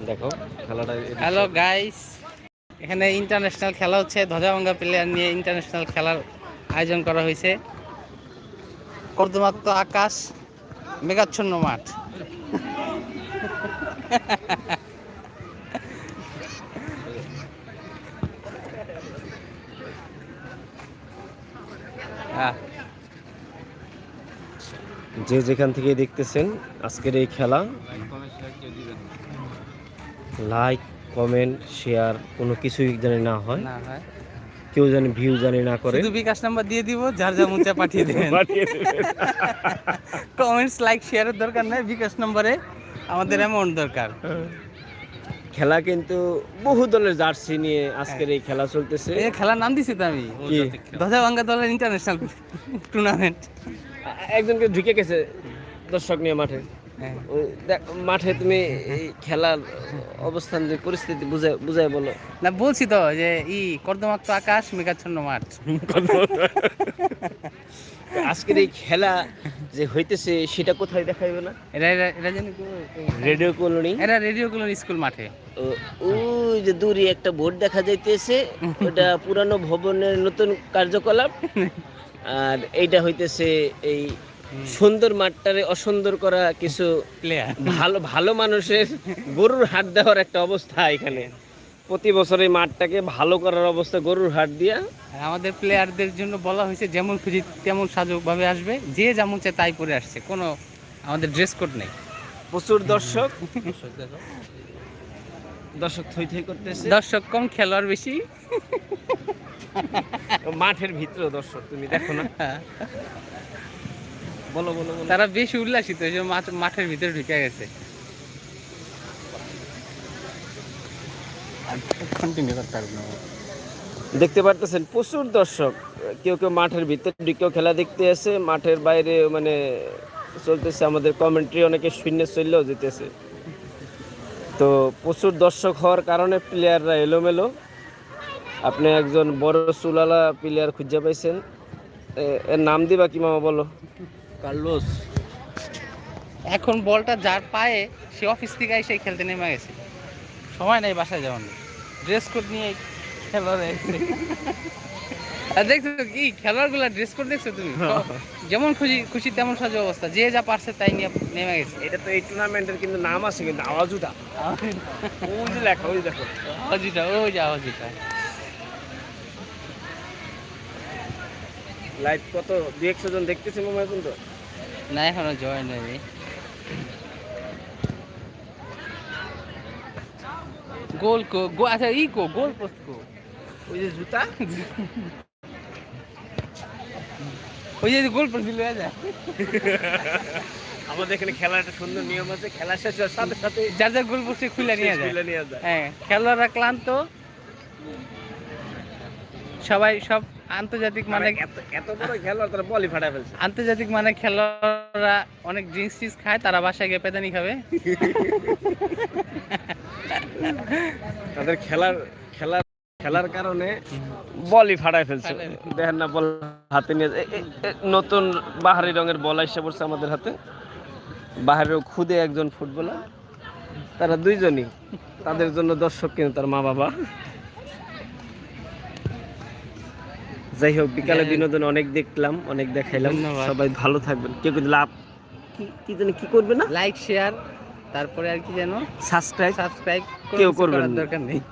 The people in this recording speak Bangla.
দেখো খেলাটা হ্যালো গাইস এখানে ইন্টারন্যাশনাল খেলা হচ্ছে। ধ্বজাভঙ্গা প্লেয়ার নিয়ে ইন্টারন্যাশনাল খেলার আয়োজন করা হয়েছে। কর্দমাক্ত আকাশ মেঘাচ্ছন্ন মাঠ। আহ, যে যেখান থেকে দেখতেছেন আজকের এই খেলা লাইক কমেন্ট শেয়ার কোনো কিছুই জানি না হয়। না হয়। কেউ জানি ভিউ জানি না করে। শুধু বিকাশ নাম্বার দিয়ে দিব যার যা মুচা পাঠিয়ে দেবেন পাঠিয়ে দেবেন। কমেন্টস লাইক শেয়ারের দরকার নাই বিকাশ নম্বরে আমাদের অ্যামাউন্ট দরকার। খেলা কিন্তু বহু দলের জার্সি নিয়ে আজকের এই খেলা চলতেছে। এই খেলার নাম দিছি তো আমি। কি? ধ্বজাভাঙ্গা দলের ইন্টারন্যাশনাল টুর্নামেন্ট একজনকে ঢুকে গেছে দর্শক নিয়ে মাঠে। মাঠে তুমি এই খেলার অবস্থান যে পরিস্থিতি বুঝায় বুঝায় বলো। না বলছি তো যে ই কর্দমাক্ত আকাশ মেঘাচ্ছন্ন মাঠ। আজকের এই খেলা যে হইতেছে সেটা কোথায় দেখাইবে না? এরা এরা জানি রেডিও কলোনি? এরা রেডিও গুলোর স্কুল মাঠে। ও- ওই যে দূরে একটা বোর্ড দেখা যাইতেছে ওটা পুরানো ভবনের নতুন কার্যকলাপ। আর এইটা হইতেছে এই সুন্দর মাঠটারে অসুন্দর করা কিছু ভালো ভালো মানুষের গরুর হাট দেওয়ার একটা অবস্থা এখানে। প্রতি বছর এই মাঠটাকে ভালো করার অবস্থা গরুর হাট দিয়া। আমাদের প্লেয়ারদের জন্য বলা হয়েছে যেমন খুশি তেমন সাজকভাবে আসবে। যে যেমন চায় তাই পরে আসছে। কোনো আমাদের ড্রেস কোড নেই। প্রচুর দর্শক। দর্শক থই থই করতেছে। দর্শক কম খেলোয়াড় বেশি। মাঠের ভিতরে দর্শক তুমি দেখো না। বলো বলো বলো। তারা বেশি উল্লাসিত যে মাঠ- মাঠের ভিতরে ঢুকে গেছে। কন্টিনিউ করতে পারব না। দেখতে পারতেছেন প্রচুর দর্শক। কেউ কেউ মাঠের ভিতরে কেউ খেলা দেখতে আসে মাঠের বাইরে মানে চলতেছে আমাদের কমেন্ট্রি অনেকে শূন্য চললেও যেতেছে। তো প্রচুর দর্শক হওয়ার কারণে প্লেয়াররা এলোমেলো। আপনি একজন বড় চুলালা প্লেয়ার খুঁজে পাইছেন। এর নাম দিবা কি মামা বলো। কার্লোস। এখন বলটা যার পায়ে সে অফিস থেকে এসে খেলতে নেমে গেছে। সময় নেই বাসায় যাওয়ার ড্রেস কোড নিয়ে এসে আর দেখছ কি খেলোয়াড়গুলা ড্রেস কোড দেখছ তুমি? যেমন খুশি খুশি তেমন সাজো অবস্থা। যে যা পারছে তাই নিয়ে নেমে গেছে। এটা তো এই টুর্নামেন্টের কিন্তু নাম আছে কিন্তু আওয়াজুদা। ওই যে লেখা ওই দেখো। হজিটা ও যা হজিটা লাইভ কত দু একশো জন দেখতেছে মামা এখন তো না এখনও জয়েন হয়নি। গোল কো গো আচ্ছা ই কো গোল পোস্ট কো। ওই যে জুতা? ওই যে গোল পোস্ট দিল যা আমাদের এখানে খেলার একটা সুন্দর নিয়ম আছে খেলা শেষ হওয়ার সাথে সাথে যার যার গোল পোস্টে খুলে নিয়ে যায়। খুলে নিয়ে যায়। হ্যাঁ খেলোয়াড়রা ক্লান্ত। সবাই সব আন্তর্জাতিক মানে এত বড় খেলোয়াড় তারা বলি ফাটা ফেলছে। আন্তর্জাতিক মানে খেলোয়াড়রা অনেক ড্রিঙ্কস টিস খায় তারা বাসায় গিয়ে পেদানি খাবে। তাদের খেলার খেলার খেলার কারণে বলই ফাটায় ফেলছে। দেখেন না বল হাতে নিয়ে নতুন বাহারি রঙের বল এসে পড়ছে আমাদের হাতে। বাহারেও খুদে একজন ফুটবলার। তারা দুইজনই। তাদের জন্য দর্শক কিন্তু তার মা বাবা যাই হোক বিকালে হ্যাঁ। বিনোদন অনেক দেখলাম অনেক দেখাইলাম। সবাই ভালো থাকবেন। কেউ কিন্তু লাভ কি কি জানি কি করবে না? লাইক শেয়ার তারপরে আর কি যেন? সাবস্ক্রাইব সাবস্ক্রাইব কেউ করবেন না। দরকার নেই।